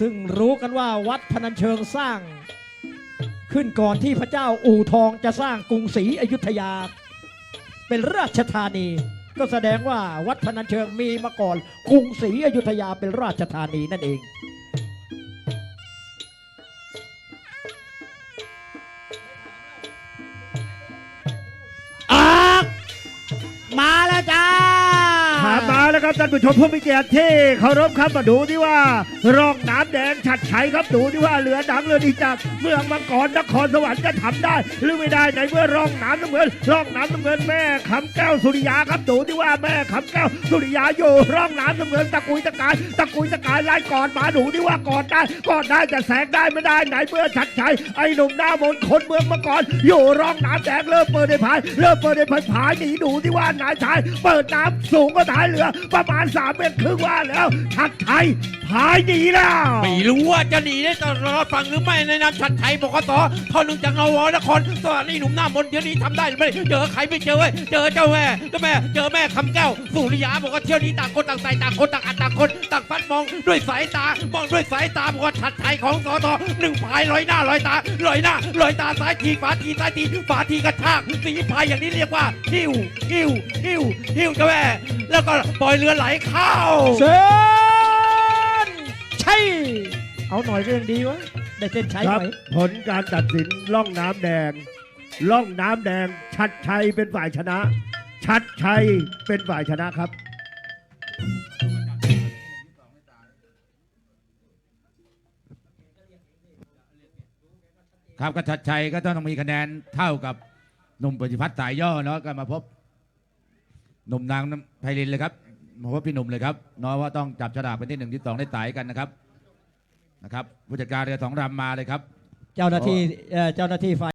ซึ่งรู้กันว่าวัดพนัญเชิงสร้าง ขึ้นก่อนที่พระเจ้าอู่ทองจะสร้างกรุงศรีอยุธยา เป็นราชธานี ก็แสดงว่าวัดพนัญเชิงมีมาก่อนกรุงศรีอยุธยาเป็นราชธานีนั่นเอง ครับท่านผู้ชมผู้มีเกียรติที่เคารพครับมาดูที่ว่าร่องน้ำแดงฉัดชัยครับดูที่ว่าเรือดังเรือดีจากเมืองมังกรนครสวรรค์จะทำได้ หรือไม่ได้ในเมื่อร่องน้ำน้ำเงินร่องน้ำน้ำเงินแม่คำแก้วสุริยาครับดูที่ว่าแม่คำแก้วสุริยาอยู่ร่องน้ำน้ำเงินตะกุยตะกายตะกุยตะกายไล่กอนมาดูที่ว่ากอดได้กอดได้จะแสงได้ไม่ได้ไหนเมื่อชัดชัยไอ้หนุ่มหน้ามนคนเมืองมังกรอยู่ร่องน้ำแดงเริ่มเปิดในพายเริ่มเปิดในพายผายหนีดูที่ว่านายชายเปิดน้ำสูงก็ท้ายเรือประมาณสามเมตรครึ่งว่าแล้ว ชัดชัยพายหนีแล้ว ไม่รู้ว่าจะหนีได้ตลอดฟังหรือไม่ในนามชัดชัยบกสพอหนึ่งจากนวนครสวัสดีหนุ่มหน้ามนเดี๋ยวนี้ทำได้หรือไม่เจอใครไม่เจอเว้ยเจอเจ้าแม่เจ้าแม่เจอแม่คำแก้วสุริยาบอกว่าเที่ยวนี้ต่างคนต่างใส่ต่างคนต่างอัดต่างคนต่างฟัดมองด้วยสายตามองด้วยสายตาบอกว่าชัดชัยของสอทอหนึ่งพายลอยหน้าลอยตาลอยหน้าลอยตาซ้ายทีขวาทีซ้ายทีขวาทีกระชากสีพายอย่างนี้เรียกว่าหิ้วหิ้วหิ้วหิ้วเจ้าแม่ แล้วก็ปล่อยเรือไหลเข้าเส้นชัยเอาหน่อยก็ยังดีวะได้เส้นชัยครับ ไหมผลการตัดสินล่องน้ำแดง ล่องน้ำแดง ชัดชัยเป็นฝ่ายชนะ ชัดชัยเป็นฝ่ายชนะครับ ครับกชัดชัยก็ต้องมีคะแนนเท่ากับหนุ่มปฏิพัฒน์สายย่อเนาะก็มาพบ หนุ่มนางไพรินเลยครับมาพบพี่หนุ่มเลยครับเนาะว่าต้องจับฉลากเป็นที่หนึ่งที่สองได้สายกันนะครับนะครับผู้จัดการเรือสองรำมาเลยครับ เจ้าหน้าที่เอ่อเจ้าหน้าที่ฝ่าย